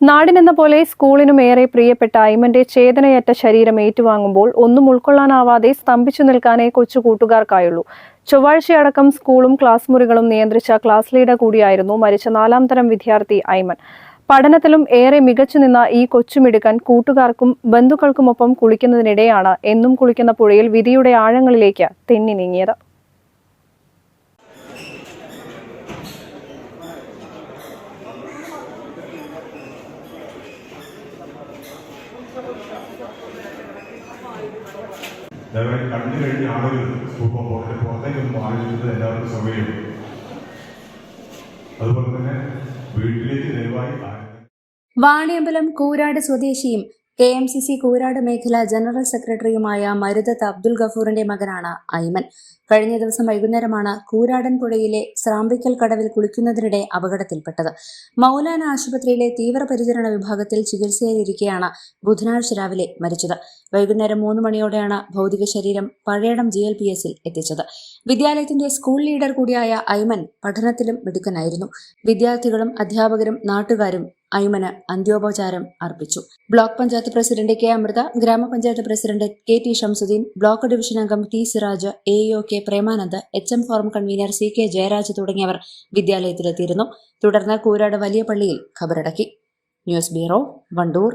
നാടിനെന്ന പോലെ സ്കൂളിനും ഏറെ പ്രിയപ്പെട്ട ഐമന്റെ ചേതനയറ്റ ശരീരം ഏറ്റുവാങ്ങുമ്പോൾ ഒന്നും ഉൾക്കൊള്ളാനാവാതെ സ്തംഭിച്ചു നിൽക്കാനേ കൊച്ചു കൂട്ടുകാർക്കായുള്ളൂ. ചൊവ്വാഴ്ചയടക്കം സ്കൂളും ക്ലാസ് മുറികളും നിയന്ത്രിച്ച ക്ലാസ് ലീഡർ കൂടിയായിരുന്നു മരിച്ച നാലാം തരം വിദ്യാർത്ഥി ഐമൻ പഠനത്തിലും ഏറെ മികച്ചു നിന്ന ഈ കൊച്ചുമിടുക്കൻ കൂട്ടുകാർക്കും ബന്ധുക്കൾക്കുമൊപ്പം കുളിക്കുന്നതിനിടെയാണ് എന്നും കുളിക്കുന്ന പുഴയിൽ വിധിയുടെ ആഴങ്ങളിലേക്ക് തെന്നി നീങ്ങിയത്. കണ്ടു കഴിഞ്ഞ ആളുകൾ സൂപ്പർ പുറത്തെ പുറത്തേക്കൊന്നും ആലോചിക്കുന്നത് എല്ലാവർക്കും സമയം അതുപോലെ തന്നെ വീട്ടിലേക്ക് ദയവായി വാണിയമ്പലം കൂരാട് സ്വദേശിയും K M C C Koorad മേഖല ജനറൽ സെക്രട്ടറിയുമായ മരുതത്ത് അബ്ദുൾ ഗഫൂറിന്റെ മകനാണ് ഐമൻ കഴിഞ്ഞ ദിവസം വൈകുന്നേരമാണ് കൂരാടൻ പുഴയിലെ സ്രാമ്പിക്കൽ കടവിൽ കുളിക്കുന്നതിനിടെ അപകടത്തിൽപ്പെട്ടത്. മൗലാന ആശുപത്രിയിലെ തീവ്രപരിചരണ വിഭാഗത്തിൽ ചികിത്സയിലിരിക്കെയാണ് ബുധനാഴ്ച രാവിലെ മരിച്ചത്. വൈകുന്നേരം മൂന്ന് മണിയോടെയാണ് ഭൗതിക ശരീരം പഴയടം ജി എൽ പി എസിൽ എത്തിച്ചത്. വിദ്യാലയത്തിന്റെ സ്കൂൾ ലീഡർ കൂടിയായ ഐമൻ പഠനത്തിലും മിടുക്കനായിരുന്നു. വിദ്യാർത്ഥികളും അധ്യാപകരും നാട്ടുകാരും ഐമന് അന്ത്യോപചാരം അർപ്പിച്ചു. Block panchayat president K Amrita ഗ്രാമപഞ്ചായത്ത് president K T Shamsuddin block division അംഗം T Siraj A O K Premanand H M forum convener C K Jayaraj തുടങ്ങിയവർ വിദ്യാലയത്തിലെത്തിയിരുന്നു. തുടർന്ന് കൂരാട് വലിയ പള്ളിയിൽ ഖബറടക്കി. News bureau Wandoor.